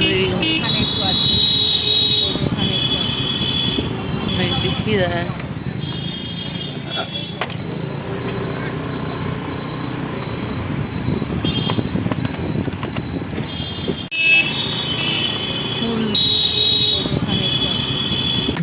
যদি এখানে একটু আছে। এখানে একটু আছে দিচ্ছি দেয় এখানে একটু আছে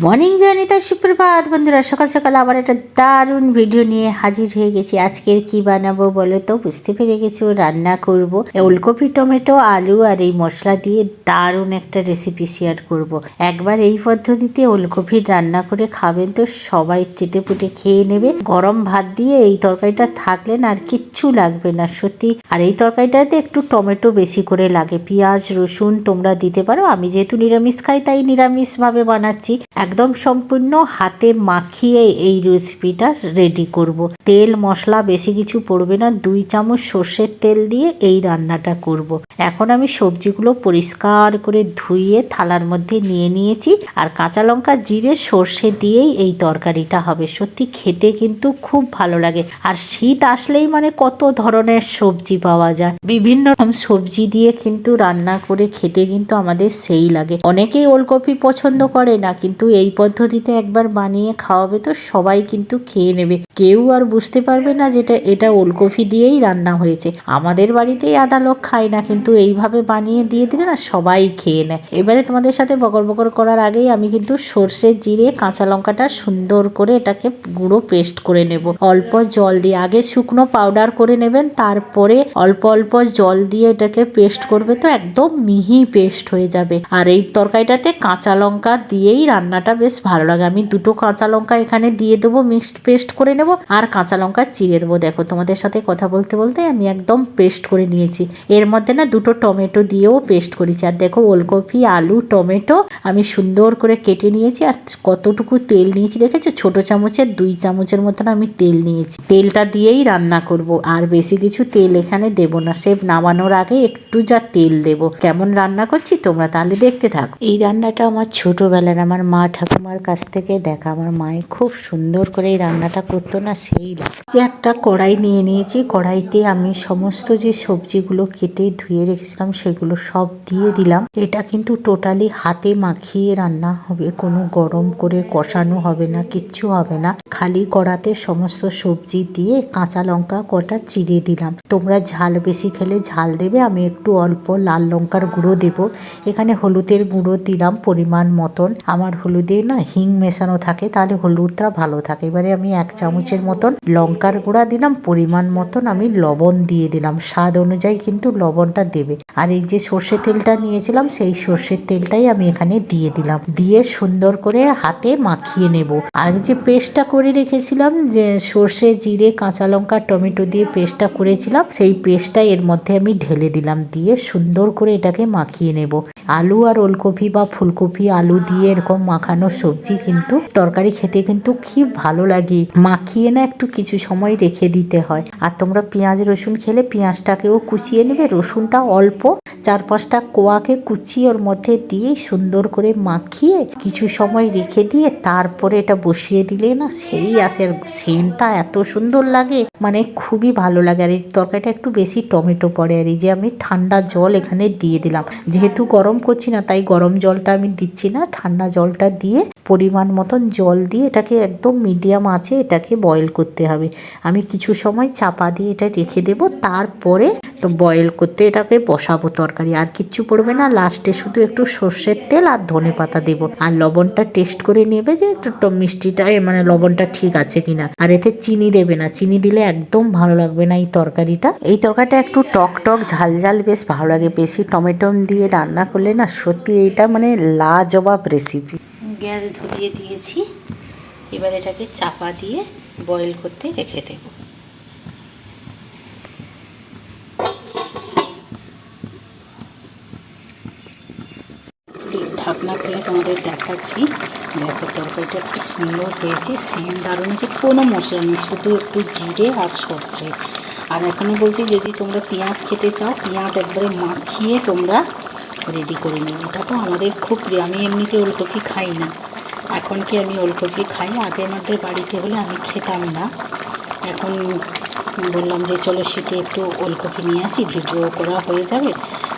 মর্নিং জয়নিতা, সুপ্রভাত। বন্ধুরা, সকাল সকাল আবার একটা দারুণ ভিডিও নিয়ে হাজির হয়ে গেছি। আজকের কি বানাবো বলো তো? বুঝতে পেরে গেছো, রান্না করব। ওলকপি, টমেটো, আলু আর এই মশলা দিয়ে দারুণ একটা রেসিপি শেয়ার করব। একবার এই পদ্ধতিতে ওলকপির রান্না করে খাবেন তো সবাই চেটে পুটে খেয়ে নেবে। গরম ভাত দিয়ে এই তরকারিটা থাকলে না আর কিচ্ছু লাগবে না, সত্যি। আর এই তরকারিটাতে একটু টমেটো বেশি করে লাগে। পেঁয়াজ, রসুন তোমরা দিতে পারো। আমি যেহেতু নিরামিষ খাই, তাই নিরামিষভাবে বানাচ্ছি। একদম সম্পূর্ণ হাতে মাখিয়ে এই রেসিপিটা রেডি করব। তেল, মশলা, বেশি কিছু পড়বে না। দুই চামচ সর্ষের তেল দিয়ে এই রান্নাটা করব। এখন আমি সবজিগুলো পরিষ্কার করে ধুইয়ে থালার মধ্যে নিয়ে নিয়েছি আর কাঁচা লঙ্কা, জিরে, সর্ষে দিয়েই এই তরকারিটা হবে। সত্যি খেতে কিন্তু খুব ভালো লাগে। আর শীত আসলেই মানে কত ধরনের সবজি পাওয়া যায়। বিভিন্ন রকম সবজি দিয়ে কিন্তু রান্না করে খেতে কিন্তু আমাদের সেই লাগে। অনেকেই ওলকপি পছন্দ করে না, কিন্তু এই পদ্ধতিতে একবার বানিয়ে খাওয়াবে তো সবাই কিন্তু খেয়ে নেবে। কেউ আর বুঝতে পারবে না যেটা এটা ওলকপি দিয়েই রান্না হয়েছে। আমাদের বাড়িতেই আদা লোক খায় না, কিন্তু এইভাবে বানিয়ে দিয়ে দিলে না সবাই খেয়ে নেয়। এবারে তোমাদের সাথে বকর বকর করার আগেই আমি কিন্তু সর্ষে জিরে, কাঁচা লঙ্কাটা সুন্দর করে এটাকে গুঁড়ো পেস্ট করে নেব। অল্প জল দিয়ে আগে শুকনো পাউডার করে নেবেন, তারপরে অল্প অল্প জল দিয়ে এটাকে পেস্ট করবে তো একদম মিহি পেস্ট হয়ে যাবে। আর এই তরকারিটাতে কাঁচা লঙ্কা দিয়েই রান্নাটা বেশ ভালো লাগে। আমি দুটো কাঁচা লঙ্কা এখানে দিয়ে দেবো মিক্সড পেস্ট করে নেব আর কাঁচা লঙ্কা চিড়ে দেবো। দেখো, তোমাদের সাথে কথা বলতে বলতে আমি একদম পেস্ট করে নিয়েছি। এর মধ্যে না দুটো টমেটো দিয়েও পেস্ট করেছি। আর দেখো, ওলকপি, আলু, টমেটো আমি সুন্দর করে কেটে নিয়েছি আর কতটুকু তেল নিয়েছি দেখেছ? ছোট চামচের, দুই চামচের মতন আমি তেল নিয়েছি। তেলটা দিয়েই রান্না করব। আর বেশি কিছু তেল এখানে দেব না। সে নামানোর আগে একটু যা তেল দেব। কেমন রান্না করছি তোমরা তাহলে দেখতে থাকো। এই রান্নাটা আমার ছোটবেলার, আমার মা ঠাকুমার কাছ থেকে দেখা। আমার মায়ে খুব সুন্দর করে এই রান্নাটা করতো না, সেই যে একটা কড়াই নিয়ে নিয়েছি, কড়াইতে আমি সমস্ত যে সবজিগুলো কেটে ধুয়ে রেখেছিলাম, সেগুলো সব দিয়ে দিলাম। এটা কিন্তু টোটালি হাতে মাখিয়ে রান্না হবে, কোনো গরম করে কষানো হবে না, কিচ্ছু হবে না। খালি কড়াতে সমস্ত সবজি দিয়ে কাঁচা লঙ্কা কটা চিড়ে দিলাম। তোমরা ঝাল বেশি খেলে ঝাল দেবে, আমি একটু অল্প লাল লঙ্কার গুঁড়ো দেব। এখানে হলুদের গুঁড়ো দিলাম পরিমাণ মতন। আমার হলুদে না হিং মেশানো থাকে, তাহলে হলুদটা ভালো থাকে। এবারে আমি এক চামচের মতন লঙ্কার গুঁড়া দিলাম, পরিমাণ মতন আমি লবণ দিয়ে দিলাম। স্বাদ অনুযায়ী কিন্তু লবণটা দেবে। আর এই যে সর্ষে তেলটা নিয়েছিলাম, সেই সর্ষের তেলটাই আমি এখানে দিয়ে দিলাম। দিয়ে সুন্দর করে হাতে মাখিয়ে নেব। আর যে পেস্টটা করে রেখেছিলাম, যে সর্ষে, জিরে, কাঁচা লঙ্কা, টমেটো দিয়ে পেস্টটা করেছিলাম, সেই পেস্টটা এর মধ্যে আমি ঢেলে দিলাম। দিয়ে সুন্দর করে এটাকে মাখিয়ে নেব। আলু আর ওলকপি বা ফুলকপি, আলু দিয়ে এরকম মাখানো সবজি কিন্তু তরকারি খেতে কিন্তু কি ভালো লাগে। মাখিয়ে না একটু কিছু সময় রেখে দিতে হয়। আর তোমরা পেঁয়াজ, রসুন খেলে পেঁয়াজটাকেও কুচিয়ে নেবে। রসুনটা অল্প চার পাঁচটা কোয়াকে কুচিয়ে ওর মধ্যে দিয়ে সুন্দর করে মাখিয়ে কিছু সময় রেখে দিয়ে তারপরে এটা বসিয়ে দিলে না সেই আসে আর সেন্টটা এত সুন্দর লাগে। মানে খুবই ভালো লাগে। আর এই তরকারিটা একটু বেশি টমেটো পড়ে। আর এই যে আমি ঠান্ডা জল এখানে দিয়ে দিলাম। যেহেতু গরম করছি না, তাই গরম জলটা আমি দিচ্ছি না। ঠান্ডা জলটা দিয়ে পরিমাণ মতন জল দিয়ে এটাকে একদম মিডিয়াম আছে এটাকে বয়েল করতে হবে। আমি কিছু সময় চাপা দিয়ে এটা রেখে দেব, তারপরে তো বয়েল করতে এটাকে বসাবো তরকারি। আর কিচ্ছু পড়বে না লাস্টে শুধু একটু সর্ষের তেল আর ধনে পাতা দেবো। আর লবণটা টেস্ট করে নেবে যে একটু মিষ্টিটা মানে লবণটা ঠিক আছে কিনা। আর এতে চিনি দেবে না, চিনি দিলে একদম ভালো লাগবে না এই তরকারিটা। এই তরকারিটা একটু টক টক, ঝাল ঝাল, বেশ ভালো লাগে। বেশি টমেটো দিয়ে রান্না করলে না সত্যি এইটা মানে লাজবাব রেসিপি গ্যাস ধরিয়ে দিয়েছি। এবার এটাকে চাপা দিয়ে বয়েল করতে রেখে দেব। ঢাকনা খুলে তোমাদের দেখাচ্ছি। দেখো, তরকারিটা কি সুন্দর হয়েছে সেম দারুণ হয়েছে, কোনো মশলা নেই, শুধু একটু জিরে আর সর্ষে। আর এখানে বলছি, যদি তোমরা পেঁয়াজ খেতে চাও, পেঁয়াজ একবারে মাখিয়ে তোমরা রেডি করে নিই। এটা তো আমাদের খুব প্রিয় আমি এমনিতে ওলকপি খাই না। এখন কি আমি ওলকপি খাই? আগে আমাদের বাড়িতে হলে আমি খেতাম না। এখন বললাম যে চলো শীতে একটু ওলকপি নিয়ে আসি, ভিডিও করা হয়ে যাবে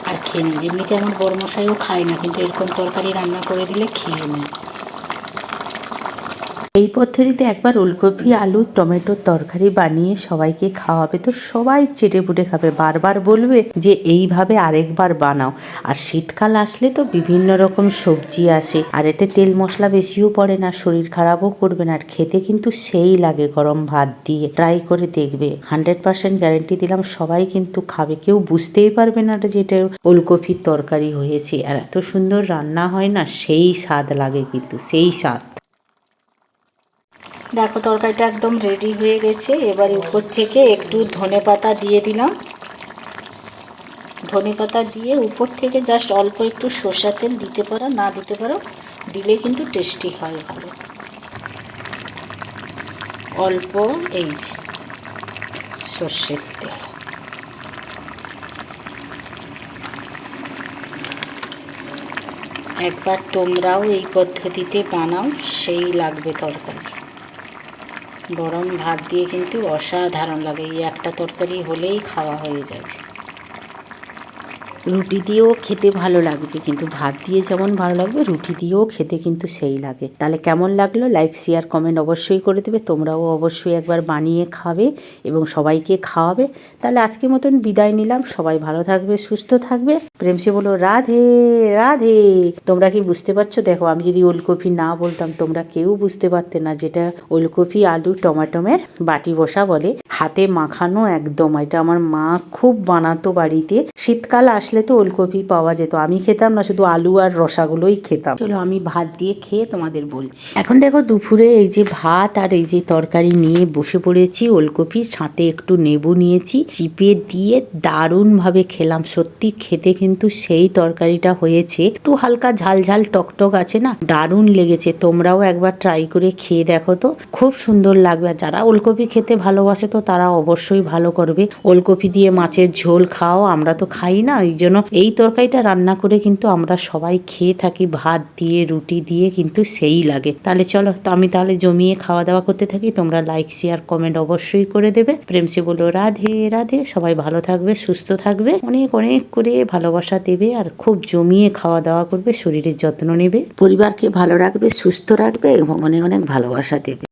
আর খেয়ে নিই এমনিতে আমার বড় মশাইও খায় না, কিন্তু এরকম তরকারি রান্না করে দিলে খেয়ে নেয়। এই পদ্ধতিতে একবার ওলকপি, আলু টমেটোর তরকারি বানিয়ে সবাইকে খাওয়াবে তো সবাই চেটে পুটে খাবে। বারবার বলবে যে এইভাবে আরেকবার বানাও। আর শীতকাল আসলে তো বিভিন্ন রকম সবজি আসে। আর এতে তেল মশলা বেশিও পড়ে না, শরীর খারাপও করবে না। আর খেতে কিন্তু সেই লাগে গরম ভাত দিয়ে। ট্রাই করে দেখবে। হান্ড্রেড পার্সেন্ট গ্যারেন্টি দিলাম, সবাই কিন্তু খাবে। কেউ বুঝতেই পারবে না যে এটা ওলকপির তরকারি হয়েছে। আর এত সুন্দর রান্না হয় না, সেই স্বাদ লাগে কিন্তু, সেই স্বাদ। দেখো, তরকারিটা একদম রেডি হয়ে গেছে। এবার উপর থেকে একটু ধনে পাতা দিয়ে দিলাম। ধনে পাতা দিয়ে উপর থেকে জাস্ট অল্প একটু সর্ষা তেল দিতে পারো, না দিতে পারো, দিলে কিন্তু টেস্টি হয় ভালো। অল্প এই যে সর্ষের তেল। একবার তোমরাও এই পদ্ধতিতে বানাও, সেই লাগবে তরকারি। গরম ভাত দিয়ে কিন্তু অসাধারণ লাগে। এই একটা তরকারি হলেই খাওয়া হয়ে যাবে। রুটি দিয়েও খেতে ভালো লাগবে, কিন্তু ভাত দিয়ে যেমন ভালো লাগবে, রুটি দিয়েও খেতে কিন্তু সেই লাগে। তাহলে কেমন লাগল? লাইক শেয়ার কমেন্ট অবশ্যই করে দেবে, তোমরাও অবশ্যই একবার বানিয়ে খাবে এবং সবাইকে খাওয়াবে। তাহলে আজকের মতন বিদায় নিলাম, সবাই ভালো থাকবে, সুস্থ থাকবে। প্রেমসে বলো, রাধে রাধে। তোমরা কি বুঝতে পারছ? দেখো, আমি যদি ওলকপি না বলতাম, তোমরা কেউ বুঝতে পারতে না, যেটা ওলকপি, আলু টমাটোমের বাটি বসা বলে। হাতে মাখানো একদম, এটা আমার মা খুব বানাতো বাড়িতে। শীতকাল আসলে তো ওলকপি পাওয়া যেত। আমি খেতাম না শুধু আলু আর রসাগুলোই খেতাম। চলো আমি ভাত দিয়ে খেয়ে তোমাদের বলছি। এখন দেখো দুপুরে এই যে ভাত আর এই যে তরকারি নিয়ে বসে পড়েছি ওলকপির সাথে একটু নেবু নিয়েছি চিপে দিয়ে দারুণ ভাবে খেলাম। সত্যি খেতে কিন্তু সেই তরকারিটা হয়েছে। একটু হালকা ঝাল ঝাল টকটক আছে না দারুণ লেগেছে। তোমরাও একবার ট্রাই করে খেয়ে দেখো তো। খুব সুন্দর লাগবে। আর যারা ওলকপি খেতে ভালোবাসে তো তারা অবশ্যই ভালো করবে। ওলকপি দিয়ে মাছের ঝোল খাও আমরা তো খাই না এই জন্য এই তরকারিটা রান্না করে কিন্তু আমরা সবাই খেয়ে থাকি, ভাত দিয়ে, রুটি দিয়ে কিন্তু সেই লাগে। তাহলে চলো, তো আমি তাহলে জমিয়ে খাওয়া দাওয়া করতে থাকি। তোমরা লাইক শেয়ার কমেন্ট অবশ্যই করে দেবে। প্রেমসে বলো রাধে রাধে। সবাই ভালো থাকবে, সুস্থ থাকবে। অনেক অনেক করে ভালোবাসা দেবে আর খুব জমিয়ে খাওয়া দাওয়া করবে, শরীরের যত্ন নেবে। পরিবারকে ভালো রাখবে, সুস্থ রাখবে এবং অনেক অনেক ভালোবাসা দেবে।